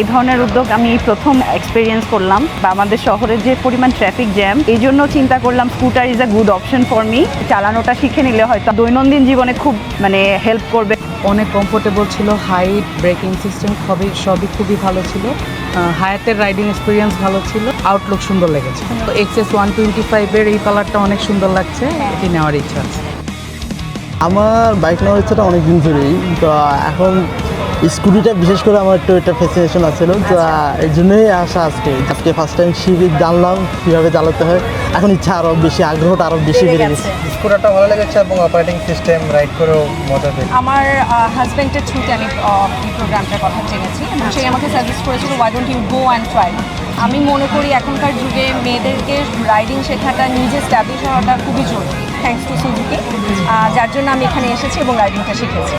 এই ধরনের উদ্যোগ আমি প্রথম এক্সপিরিয়েন্স করলাম বা আমাদের শহরের যে পরিমাণ ট্রাফিক জ্যাম এই জন্য চিন্তা করলাম scooter is a good option for me চালানোটা শিখে নিলে হয়তো দৈনন্দিন জীবনে খুব মানে হেল্প করবে। অনেক কমফোর্টেবল ছিল হাইট ব্রেকিং সিস্টেম সবই সবই খুবই ভালো ছিল। হায়াতের রাইডিং এক্সপিরিয়েন্স ভালো ছিল। আউটলুক সুন্দর লেগেছে। তো এক্সএস ওয়ান টোয়েন্টি ফাইভের এই কালারটা অনেক সুন্দর লাগছে। এটি নেওয়ার ইচ্ছা আছে। আমার বাইক নেওয়ার ইচ্ছাটা অনেক দিন ধরেই। তো এখন স্কুটিটা বিশেষ করে আমার একটু একটা ফ্যাসিনেশন আছিল তো এই জন্যই আসা আজকে। আজকে ফার্স্ট টাইম শিখে জানলাম কীভাবে চালাতে হয়। এখন ইচ্ছা আরও বেশি আগ্রহটা আরও বেশি বেড়ে গেছে। স্কুটারটা ভালো লেগেছে এবং অপারেটিং সিস্টেম রাইড করেও মজা পেয়েছি। আমার হাজব্যান্ডের থ্রুতে আমি এই প্রোগ্রামটার কথা জেনেছি। সেই আমাকে সাজেস্ট করেছিল why don't you go and try আমি মনে করি এখনকার যুগে মেয়েদেরকে রাইডিং শেখাটা নিজে স্ট্যাবলিশ হওয়াটা খুবই জরুরি। থ্যাংকস টু সুজুকি যার জন্য আমি এখানে এসেছি এবং রাইডিংটা শিখেছি।